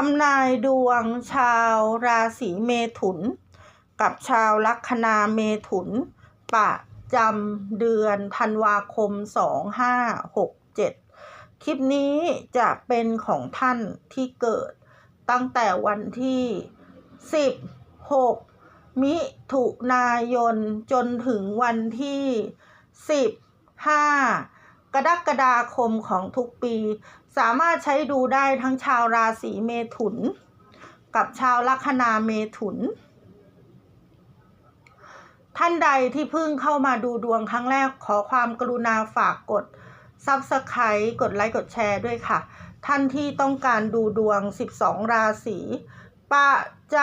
ทำนายดวงชาวราศีเมถุน กับชาวลัคนาเมถุน ประจำเดือนธันวาคม 2567 คลิปนี้จะเป็นของท่านที่เกิดตั้งแต่วันที่ 16 มิถุนายนจนถึงวันที่ 15 กรกฎาคมของทุกปี สามารถใช้ดูได้ทั้งชาวราศีเมถุน กับชาวลัคนาเมถุน ท่านใดที่เพิ่งเข้ามาดูดวงครั้งแรกขอความกรุณาฝากกด Subscribe กดไลค์กดแชร์ด้วยค่ะ ท่านที่ต้องการดูดวง 12 ราศีประจ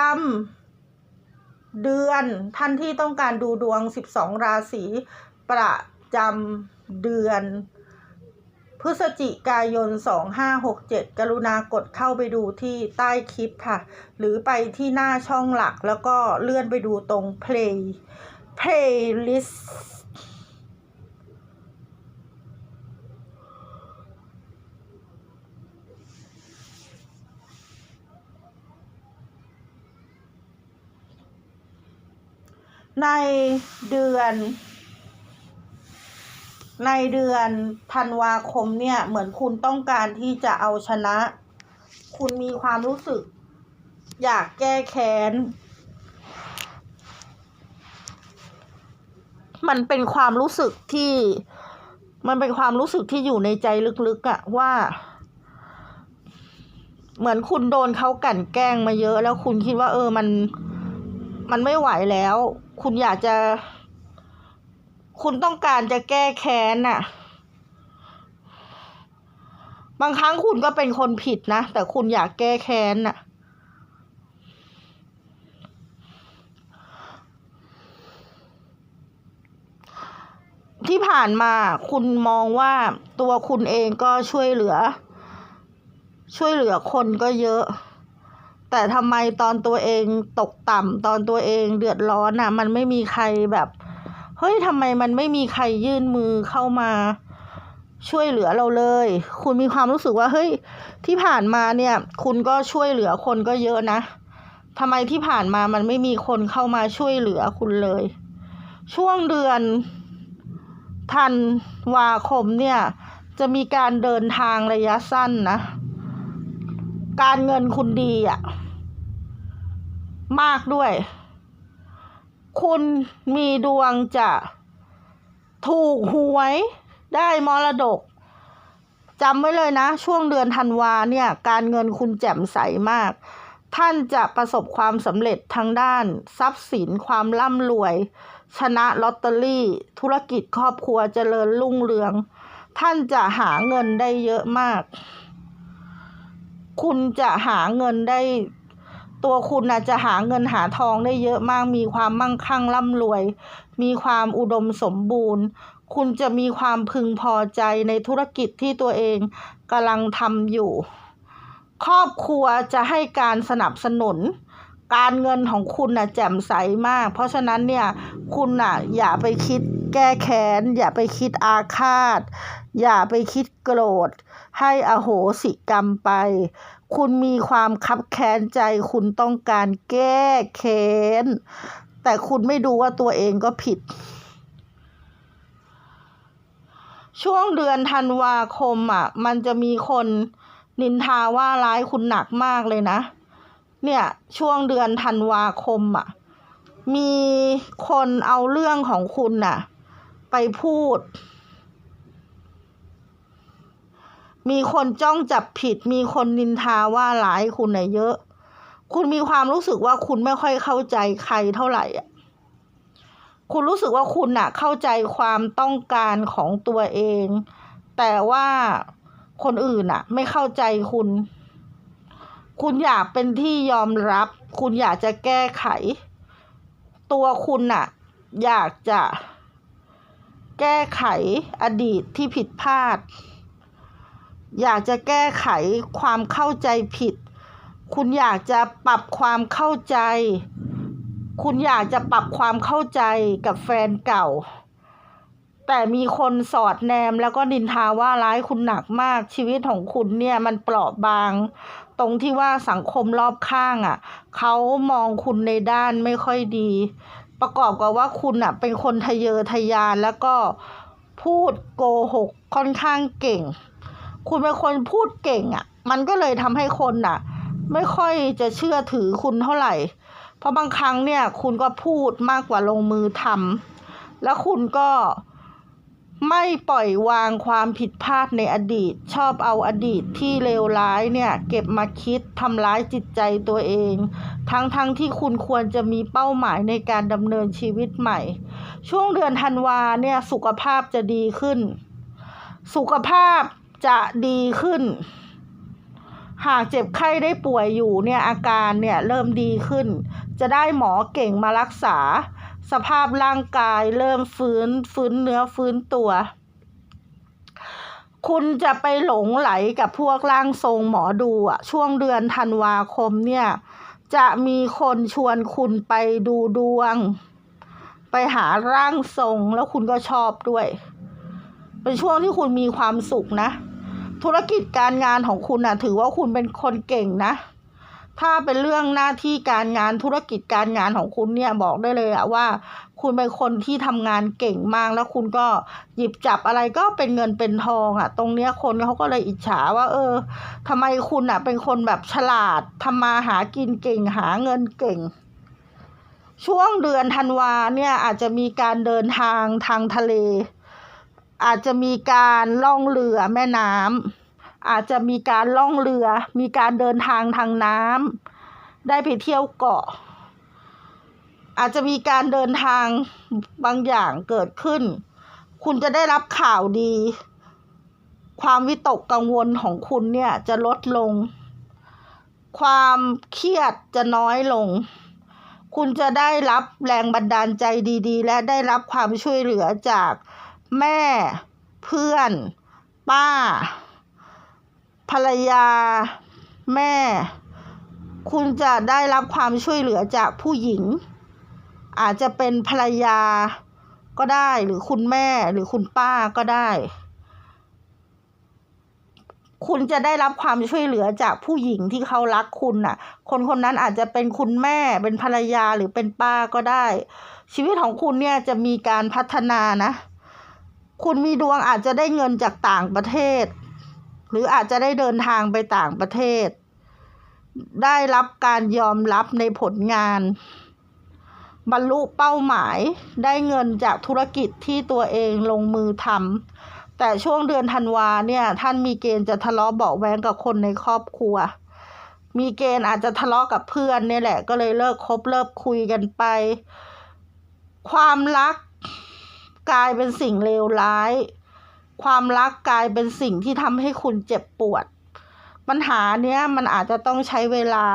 ำเดือน ท่านที่ต้องการดูดวง 12 ราศีประจำเดือน พฤศจิกายน 2567 กรุณากดเข้าไปดูที่ใต้คลิปค่ะ หรือไปที่หน้าช่องหลักแล้วก็เลื่อนไปดูตรง play playlist ในเดือน ในเดือนธันวาคมเนี่ย เหมือนคุณต้องการที่จะเอาชนะ คุณมีความรู้สึก อยากแก้แค้น มันเป็นความรู้สึกที่ มันเป็นความรู้สึกที่อยู่ในใจลึกๆอะว่า เหมือนคุณโดนเขากั่นแกล้งมาเยอะ แล้วคุณคิดว่า เออมัน มันไม่ไหวแล้ว คุณอยากจะ คุณต้องการจะแก้แค้นน่ะ บางครั้งคุณก็เป็นคนผิดนะ แต่คุณอยากแก้แค้นน่ะ ที่ผ่านมาคุณมองว่าตัวคุณเองก็ช่วยเหลือ ช่วยเหลือคนก็เยอะแต่ทำไมตอนตัวเองตกต่ำตอนตัวเองเดือดร้อนอะ มันไม่มีใครแบบ ฮ้ยทำไมมันไม่มีใครยื่นมือเข้ามาช่วยเหลือเราเลย คุณมีความรู้สึกว่าเฮ้ยที่ผ่านมาเนี่ย คุณก็ช่วยเหลือคนก็เยอะนะทำไมที่ผ่านมามันไม่มีคนเข้ามาช่วยเหลือคุณเลย ช่วงเดือนธันวาคมเนี่ย จะมีการเดินทางระยะสั้นนะ การเงินคุณดีอะมากด้วย คุณมีดวงจะ ถูกหวยได้มรดกจำไว้เลยนะ ช่วงเดือนธันวาเนี่ย การเงินคุณแจ่มใสมาก ท่านจะประสบความสำเร็จทางด้าน ทรัพย์สินความร่ำรวย ชนะลอตเตอรี่ ธุรกิจครอบครัวเจริญรุ่งเรือง ท่านจะหาเงินได้เยอะมาก คุณจะหาเงินได้ ตัวคุณนะจะหาเงินหาทองได้เยอะมาก มีความมั่งคั่งร่ำรวย มีความอุดมสมบูรณ์ คุณจะมีความพึงพอใจในธุรกิจที่ตัวเองกำลังทำอยู่ ครอบครัวจะให้การสนับสนุน การเงินของคุณน่ะแจ่มใสมาก เพราะฉะนั้นเนี่ยคุณน่ะอย่าไปคิดแก้แค้น อย่าไปคิดอาฆาต อย่าไปคิดโกรธ ให้อโหสิกรรมไป คุณมีความคับแค้นใจ คุณต้องการแก้แค้น แต่คุณไม่ดูว่าตัวเองก็ผิด ช่วงเดือนธันวาคมอะ มันจะมีคนนินทาว่าร้ายคุณหนักมากเลยนะ เนี่ย ช่วงเดือนธันวาคมอะ มีคนเอาเรื่องของคุณน่ะ ไปพูด มีคนจ้องจับผิด มีคนนินทาว่าร้ายคุณน่ะเยอะ คุณมีความรู้สึกว่าคุณไม่ค่อยเข้าใจใครเท่าไหร่อะคุณรู้สึกว่าคุณน่ะ เข้าใจความต้องการของตัวเอง แต่ว่าคนอื่นน่ะ ไม่เข้าใจคุณ คุณอยากเป็นที่ยอมรับ คุณอยากจะแก้ไข ตัวคุณน่ะ อยากจะ แก้ไขอดีตที่ผิดพลาด อยากจะแก้ไขความเข้าใจผิด คุณอยากจะปรับความเข้าใจ คุณอยากจะปรับความเข้าใจกับแฟนเก่า แต่มีคนสอดแนมแล้วก็นินทาว่าร้ายคุณหนักมากชีวิตของคุณเนี่ยมันเปราะบาง ตรงที่ว่าสังคมรอบข้างอะเขามองคุณในด้านไม่ค่อยดี ประกอบกับว่าคุณอะเป็นคนทะเยอทะยานแล้วก็พูดโกหกค่อนข้างเก่ง คุณเป็นคนพูดเก่งอะ มันก็เลยทำให้คนอะ ไม่ค่อยจะเชื่อถือคุณเท่าไหร่ เพราะบางครั้งเนี่ย คุณก็พูดมากกว่าลงมือทำแล้วคุณก็ไม่ปล่อยวางความผิดพลาดในอดีต ชอบเอาอดีตที่เลวร้ายเนี่ย เก็บมาคิดทำร้ายจิตใจตัวเอง ทั้งๆทที่คุณควรจะมีเป้าหมายในการดำเนินชีวิตใหม่ ช่วงเดือนธันวาเนี่ยสุขภาพจะดีขึ้น สุขภาพ จะดีขึ้น หากเจ็บไข้ได้ป่วยอยู่เนี่ยอาการเนี่ยเริ่มดีขึ้น จะได้หมอเก่งมารักษา สภาพร่างกายเริ่มฟื้นฟื้นเนื้อฟื้นตัว คุณจะไปหลงไหลกับพวกร่างทรงหมอดูอะช่วงเดือนธันวาคมเนี่ยจะมีคนชวนคุณไปดูดวง ไปหาร่างทรงแล้วคุณก็ชอบด้วย เป็นช่วงที่คุณมีความสุขนะ ธุรกิจการงานของคุณน่ะ ถือว่าคุณเป็นคนเก่งนะ ถ้าเป็นเรื่องหน้าที่การงานธุรกิจการงานของคุณเนี่ยบอกได้เลยอะว่า คุณเป็นคนที่ทำงานเก่งมากแล้วคุณก็หยิบจับอะไรก็เป็นเงินเป็นทองอะตรงเนี้ยคนเขาก็เลยอิจฉาว่า เออทำไมคุณอะเป็นคนแบบฉลาดทำมาหากินเก่งหาเงินเก่งช่วงเดือนธันวาเนี่ยอาจจะมีการเดินทางทางทะเล อาจจะมีการล่องเรือแม่น้ำอาจจะมีการล่องเรือ มีการเดินทางทางน้ำได้ไปเที่ยวเกาะ อาจจะมีการเดินทางบางอย่างเกิดขึ้น คุณจะได้รับข่าวดี ความวิตกกังวลของคุณเนี่ยจะลดลง ความเครียดจะน้อยลงคุณจะได้รับแรงบันดาลใจดีๆ และได้รับความช่วยเหลือจาก แม่ เพื่อน ป้า ภรรยา แม่ คุณจะได้รับความช่วยเหลือจากผู้หญิง อาจจะเป็นภรรยาก็ได้หรือคุณแม่หรือคุณป้าก็ได้ คุณจะได้รับความช่วยเหลือจากผู้หญิงที่เขารักคุณน่ะ คนคนนั้นอาจจะเป็นคุณแม่เป็นภรรยาหรือเป็นป้าก็ได้ ชีวิตของคุณเนี่ยจะมีการพัฒนานะ คุณมีดวงอาจจะได้เงินจากต่างประเทศ หรืออาจจะได้เดินทางไปต่างประเทศ ได้รับการยอมรับในผลงาน บรรลุเป้าหมายได้เงินจากธุรกิจที่ตัวเองลงมือทำแต่ช่วงเดือนธันวาเนี่ยท่านมีเกณฑ์จะทะเลาะเบาแวงกับคนในครอบครัว มีเกณฑ์อาจจะทะเลาะกับเพื่อนเนี่ยแหละก็เลยเลิกคบเลิกคุยกันไป ความรัก กลายเป็นสิ่งเลวร้าย ความรักกลายเป็นสิ่งที่ทำให้คุณเจ็บปวด ปัญหาเนี้ยมันอาจจะต้องใช้เวลา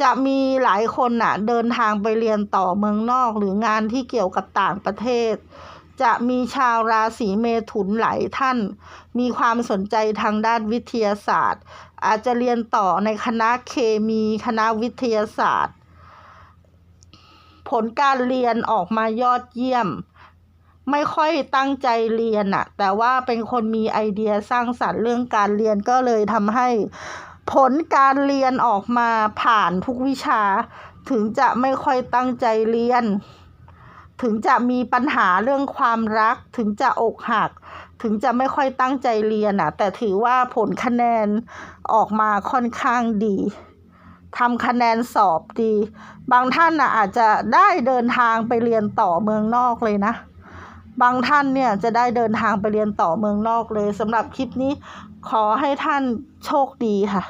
จะมีหลายคนน่ะ เดินทางไปเรียนต่อเมืองนอกหรืองานที่เกี่ยวกับต่างประเทศ จะมีชาวราศีเมถุนหลายท่าน มีความสนใจทางด้านวิทยาศาสตร์ อาจจะเรียนต่อในคณะเคมีคณะวิทยาศาสตร์ผลการเรียนออกมายอดเยี่ยม ไม่ค่อยตั้งใจเรียนอะแต่ว่าเป็นคนมีไอเดียสร้างสรรค์เรื่องการเรียนก็เลยทำให้ผลการเรียนออกมาผ่านทุกวิชา ถึงจะไม่ค่อยตั้งใจเรียน ถึงจะมีปัญหาเรื่องความรัก ถึงจะอกหัก ถึงจะไม่ค่อยตั้งใจเรียนอะแต่ถือว่าผลคะแนนออกมาค่อนข้างดีทำคะแนนสอบดี บางท่านน่ะอาจจะได้เดินทางไปเรียนต่อเมืองนอกเลยนะ บางท่านเนี่ยจะได้เดินทางไปเรียนต่อเมืองนอกเลยสำหรับคลิปนี้ขอให้ท่านโชคดีค่ะ